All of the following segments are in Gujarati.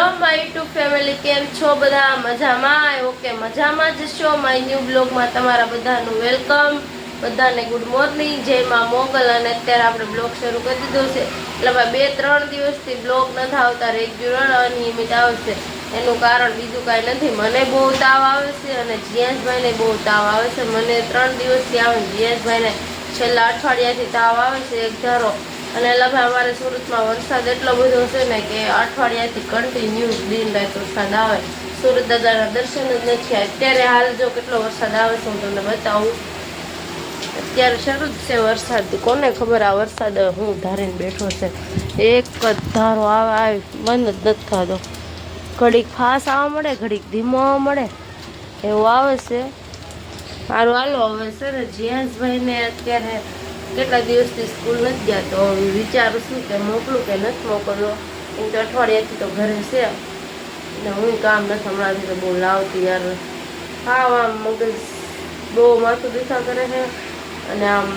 હેલો માય યુટ્યુબ ફેમિલી, કેમ છો બધા? મજામાં? ઓકે મજામાં જ છો. માય ન્યૂ બ્લોગમાં તમારા બધાનું વેલકમ. બધાને ગુડ મોર્નિંગ. જય માં મોગલ. અને અત્યારે આપણે બ્લોગ શરૂ કરી દીધો છે. એટલે બે ત્રણ દિવસથી બ્લોગ નથી આવતા રેગ્યુલર અનિયમિત આવશે. એનું કારણ બીજું કાંઈ નથી. મને બહુ તાવ આવે છે અને જીયાસભાઈને બહુ તાવ આવે છે. મને ત્રણ દિવસથી આવે જીયાસભાઈને છેલ્લા અઠવાડિયાથી તાવ આવે છે. એક ધારો અને લભા અમારે સુરતમાં વરસાદ એટલો બધો છે ને કે અઠવાડિયાથી કન્ટિન્યુ દિન રાત વરસાદ આવે. સુરત દાદાના દર્શન જ નથી. અત્યારે હાલ જો કેટલો વરસાદ આવે છે હું તમને બતાવું. અત્યારે શરૂ જ છે વરસાદ. કોને ખબર આ વરસાદ હું ધારીને બેઠો છે? એક જ ધારો આવે આવે બંધ જ નથી થતો. ઘડીક ફાસ આવવા મળે, ઘડીક ધીમો આવવા મળે. એવું આવે છે. મારું હાલો, હવે છે ને જીયાસભાઈને અત્યારે કેટલા દિવસથી સ્કૂલ નથી ગયા તો વિચારું છું કે મોકલું કે નથી મોકલવો. એમ તો અઠવાડિયાથી તો ઘરે છે. ને હું કામ નથી હમણાંથી તો બહુ લાવતી યાર. હા આમ મગજ બહુ માથું દુખા કરે છે. અને આમ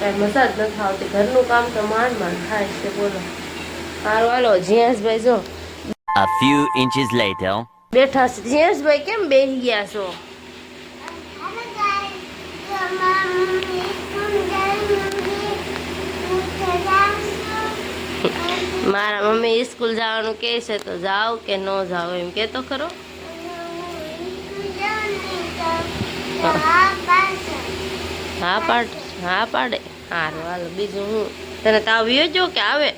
કાંઈ મજા જ નથી આવતી. ઘરનું કામ તો માંડ માંડ થાય છે બોલો. સારું હાલો જીયાસભાઈ જો. A few inches later. બેઠા છે. જીયાસભાઈ કેમ બેસી ગયા છો? મારા મમ્મી સ્કૂલ જવાનું કહે છે તો જાઓ કે ન જાઓ એમ કે તો ખરો. હા પાડ હા પાડે. સારું હાલો બીજું હું? તને તાવ યોજો કે આવે?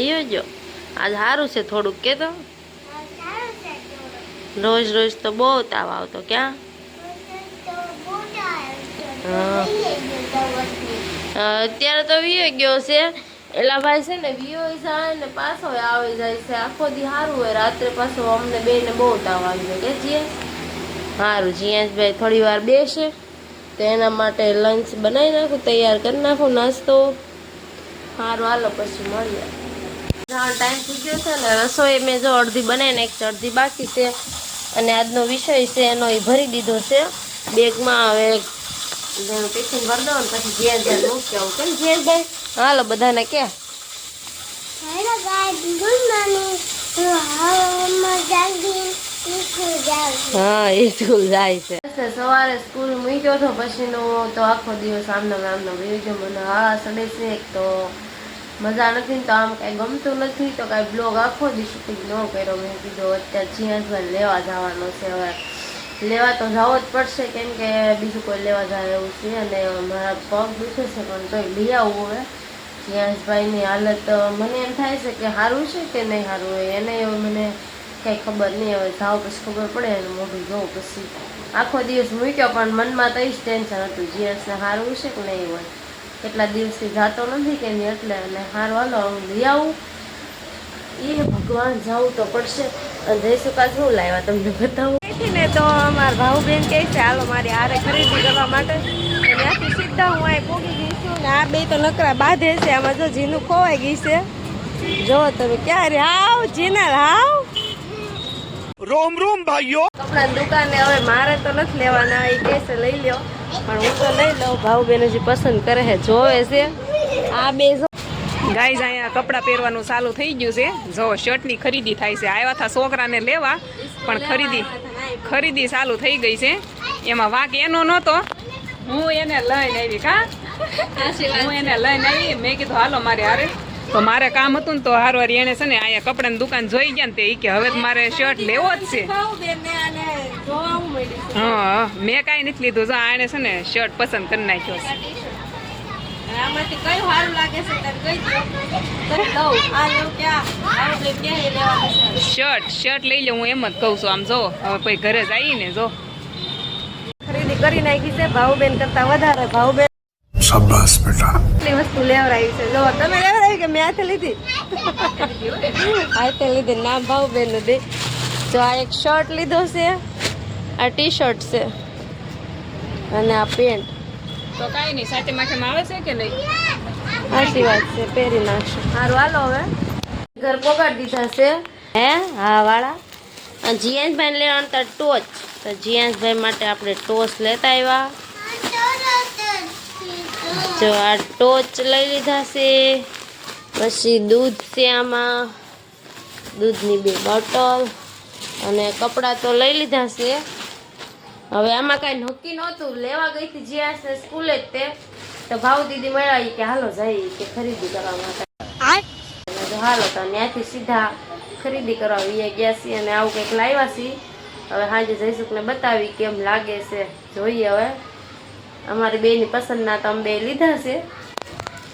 યોજો આજ સારું છે થોડુંક કે તો રોજ રોજ તો બહુ તાવ આવતો. ક્યાં? હા. અત્યારે તો વિયો ગયો છે. એલા ભાઈ છે ને વિયો જાય ને પાછો આવી જાય છે. આખો દી સારું હોય. રાત્રે પાછો અમને બે ને બહુ તાવ આવી જાય. કે જીએ સારું જીએસભાઈ થોડી વાર બેસે. તો એના માટે લંચ બનાવી નાખું, તૈયાર કરી નાખું, નાસ્તો. સારું હાલો, પછી મળીએ. જાણ ટાઈમ થઈ ગયો છે ને, રસોઈ મેં જો અડધી બનાવીને એક અડધી બાકી છે. અને આજનો વિષય છે, એનો એ ભરી દીધો છે. બેગમાં હવે ટિફિન ભરી દો ને પછી જ્યાં ઘેર મૂકી આવું. કેમ ઘેરભાઈ હાલો બધાને કે. હા એ સ્કૂલ જાય છે. સવારે સ્કૂલ મૂક્યો હતો પછીનો તો આખો દિવસ આમનો આમનો વયો મને હા સડે છે એક તો મજા નથી તો આમ કાંઈ ગમતું નથી તો કાંઈ બ્લોગ આખો જ શૂટિંગ ન કર્યો. મેં કીધું અત્યારે જીયાસભાઈ લેવા જવાનો છે હવે. લેવા તો જવો જ પડશે કેમ કે બીજું કોઈ લેવા જાય એવું છે અને મારા પગ દુખે છે પણ તોય લઈ આવવું હવે જીયાસભાઈની હાલત મને એમ થાય છે કે સારું છે કે નહીં સારું હોય એને હવે મને કંઈ ખબર નહીં. હવે જાવ પછી ખબર પડે એનું મોઢું જોઉં પછી. આખો દિવસ મૂક્યો પણ મનમાં તો જ ટેન્શન હતું. જીએસને સારું છે કે નહીં હોય? કેટલા દિવસથી જાતો નથી કે નહીં? એટલે અને સારું હાલો, હું લઈ આવું. એ ભગવાન જવું તો પડશે. કાલ શું લાવ્યા તમને બતાવું? ને તો અમારા ભાઉબેન કહે છે, હાલો, મારી હારે ખરીદી કરવા માટે. ત્યાંથી સીધા હું અહીં પોગી ગઈ. આ બે તો નકરા બાંધે છે. આમાં જો જીનું ખોવાઈ ગઈ છે. જો તમે ક્યારે આવ જીના આવ રોમ રોમ ભાઈઓ. કપડાની દુકાને હવે મારે તો નથી લેવાના એ કેસે લઈ લ્યો. પણ હું તો લઈ લઉં ભાવ બેન હજી પસંદ કરે છે જોવે છે. આ બે ગાઈઝ અહીંયા કપડાં પહેરવાનું ચાલુ થઈ ગયું છે. જો શર્ટની ખરીદી થાય છે. આવ્યા હતા છોકરાને લેવા પણ ખરીદી ખરીદી ચાલુ થઈ ગઈ છે. એમાં વાંક એનો નહોતો. હું એને લઈને આવી કા? હું એને લઈને આવી મેં કીધું હાલો મારે હારે. તો મારે કામ હતું ને તો હારો હારી એને છે ને અહીંયા કપડાની દુકાન જોઈ ગયા ને તે ઈ કે હવે મારે શર્ટ લેવો જ છે. હું મળી છે હા મેં કાંઈ નથી લીધું. જો આને છે ને શર્ટ પસંદ કરી નાખ્યો છે. શર્ટ શર્ટ લઈ લે હું એમ જ કહું છું. આમ જો હવે પછી ઘરે જઈએ ને જો. ખરીદી કરી નાખી છે. ભાઉબેન કરતા વધારે ભાઉબેન શાબાશ બેટા. એટલી વસ્તુ લેવરાવી છે. જો તમે લેવરાવી કે મેં હાથે લીધી? હાથે લીધી. ના ભાવ બેન દે. જો આ એક શર્ટ લીધો છે આ ટી શર્ટ છે. અને આ પેન્ટ તો કાંઈ નહીં સાથે માથામાં આવે છે કે નહીં? સાચી વાત છે પહેરી નાખશું. સારું હાલો હવે. ઘર પોગાડી દીધા છે. હે હા વાળા? જીયાંશભાઈને લેવાનું હતા ટોચ. તો જીયાંશભાઈ માટે આપણે ટોચ લેતા આવ્યા. જો આ ટોચ લઈ લીધા છે. પછી દૂધ છે આમાં. દૂધની બે બોટલ અને કપડાં તો લઈ લીધા છે. હવે આમાં કાંઈ નક્કી નહોતું. લેવા ગઈ હતી જ્યાં છે સ્કૂલે જ તે. તો ભાવ દીદી મળ્યા કે હાલો જઈ કે ખરીદી કરવા માટે. હાલો તો ત્યાંથી સીધા ખરીદી કરવા વીએ ગયા છીએ અને આવું કંઈક લાવ્યા છીએ. હવે સાંજે ને બતાવી કેમ લાગે છે. જોઈએ હવે. અમારી બેની પસંદના તો અમે બે લીધા છે.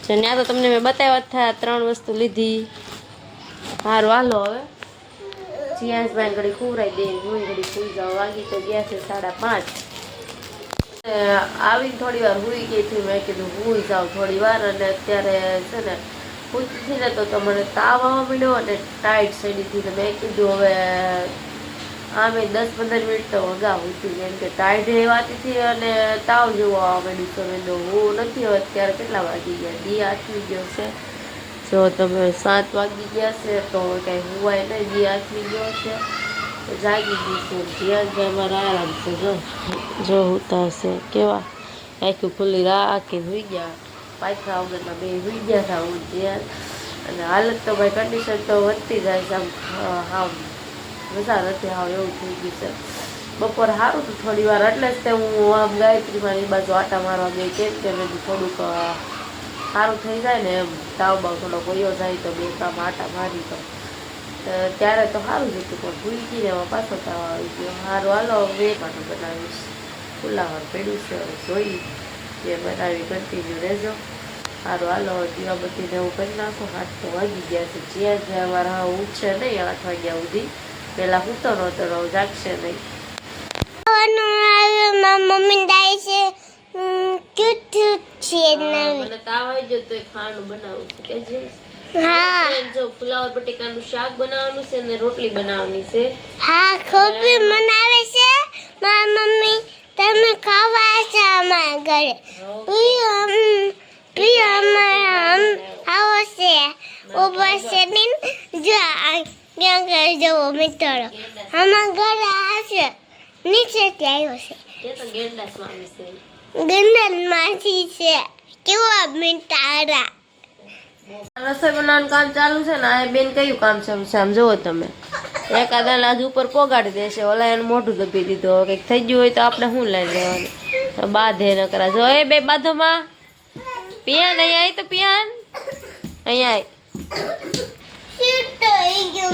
જો ત્યાં તો તમને મેં બતાવ્યા થયા ત્રણ વસ્તુ લીધી. સારું હાલો હવે. જીયાસભાઈ ઘડી ખુવરાઈ દે, હું ઘડી સુઈ જાઉં. વાગી તો ગયા છે સાડા પાંચ. આવીને થોડી વાર હુઈ ગઈ હતી, મેં કીધું હુઈ જાઉં થોડી વાર અને અત્યારે છે ને પૂછતી હતી ને તો મને તાવ આવવા મળ્યો અને ટાઈટ સડી હતી મેં કીધું હવે આમે દસ પંદર મિનિટ તો અગાઉ હતી, કેમ કે ટાઈટ રહેવાતી હતી અને તાવ જેવો આવે ડીસો મેં કીધું હું નથી હવે અત્યારે કેટલા વાગી ગયા? દી આથમી ગયો છે. જો તમે સાત વાગી ગયા છે, તો કઈ હોય નહીં, દી આથમી ગયો છે. જાગી ગઈ છે. ધ્યાન છે અમારા આરામ છે, જો. જો હુતા હશે. કેવા? આખું ખુલ્લી રાખી હોઈ ગયા. પાછા વગરના બે હોઈ ગયા હતા, હું ધ્યાન. અને હાલત તો ભાઈ કન્ડિશન તો વધતી જાય છે આમ, હા મજા નથી આવે એવું થઈ ગયું છે. બપોર સારું હતું થોડી વાર, એટલે જ તે હું આમ ગાયત્રીમાં એ બાજુ આટા મારવા ગઈ કે થોડુંક સારું થઈ જાય ને એમ તાવ બાવ થોડો ગયો જાય તો બે કામ આટા મારી તો. ત્યારે તો સારું જ પણ ભૂલી ગઈને એમાં પાછો તાવ આવી ગયો સારું હાલો બે પાટું બનાવીશ. ફુલાવર પડ્યું છે જોઈ કે બનાવી કન્ટિન્યુ રહેજો. સારું હાલો દીવાબત્તીને એવું કરી નાખું. હાથ તો વાગી ગયા છે, જ્યાં જ્યાં મારા ઉઠશે નહીં, આઠ વાગ્યા સુધી. પહેલાં હું તો નહોતો રહું જાગશે નહીં. મમ્મી દાય છે ક્યુટ છે મને તાવ આવી ગયો તો ખાવાનું બનાવું છે કે જે હા. જો ફુલાવર બટેકાનું શાક બનાવવાનું છે ને રોટલી બનાવવાની છે. હા ખોબી મનાવે છે મારા મમ્મી. તમે ખાવા છે અમારા ઘરે. પ્રિય પ્રિય અમારા આવો છે. ઉપર છે દિન જો ક્યાં ક્યાં જવો મિત્રો અમારા ઘરે આવશે નીચે આવ્યો છે. તો છે. છે. કેવા મીઠારા રસોઈ બનાવવાનું કામ ચાલુ છે ને આ બેન કયું કામ છે? સમજો તમે. એકાદા આજ ઉપર પોગાડી દેશે. ઓલા એનું મોઢું દબી દીધું. હવે કંઈક થઈ ગયું હોય તો આપણે શું લઈ લેવાનું? તો બાંધે ન કરા જો એ બે બાંધોમાં. પિયાન અહીંયા આવી તો પિયાન. અહીંયા આવી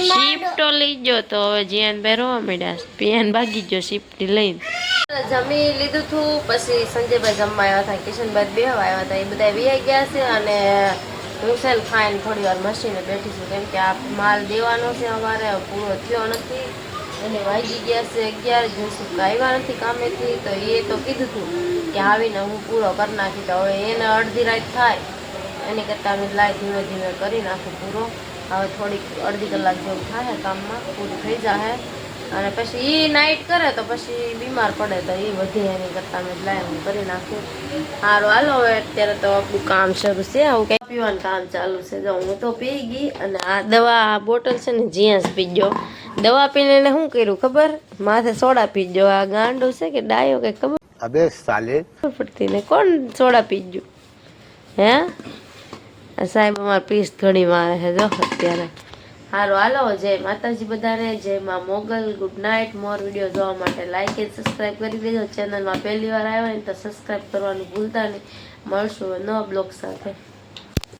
શિફ્ટો લઈ ગયો તો હવે જીયાન ભાઈ રોવા માંડ્યા પિયાન ભાગી ગયો શિફ્ટ લઈને. જમી લીધું હતું પછી સંજયભાઈ જમવા આવ્યા હતા કિશનભાઈ બે આવ્યા હતા એ બધા વી ગયા છે અને હું સેલ ખાઈને થોડી વાર મશીને બેઠી છું કેમ કે આ માલ દેવાનો છે અમારે પૂરો થયો નથી. અને વાગી ગયા છે અગિયાર જસુ આવ્યા નથી કામેથી તો એ તો કીધું હતું કે આવીને હું પૂરો કરી નાખી તો હવે એને અડધી રાત થાય. એની કરતાં અમે લાઈ ધીમે ધીમે કરી નાખું પૂરો. હવે થોડીક અડધી કલાક જેવું થાય કામમાં પૂરું થઈ જાય અને પછી એ નાઇટ કરે તો પછી બીમાર પડે તો એ વધે એની કરતા મેં લાય હું કરી નાખ્યું. સારું હાલો હવે અત્યારે તો આપણું કામ શરૂ છે. આવું કંઈ પીવાનું કામ ચાલુ છે. જો હું તો પી ગઈ અને આ દવા બોટલ છે ને જીયાસ પી ગયો. દવા પીને એને શું કર્યું ખબર? માથે સોડા પીજો આ ગાંડો છે કે ડાયો કે ખબર? અબે સાલે. પડતી કોણ સોડા પીજો હે? સાહેબ અમારે પીસ ઘણી મારે છે, જો, અત્યારે. હાલો હાલો, જય માતાજી બધાને, જય માં Mogal. Good night more video જોવા માટે લાઈક એન્ડ સબસ્ક્રાઈબ કરી દેજો. ચેનલમાં પહેલી વાર આવ્યા ને તો સબસ્ક્રાઈબ કરવાનું ભૂલતા નહીં. મળશું નવા બ્લોગ સાથે.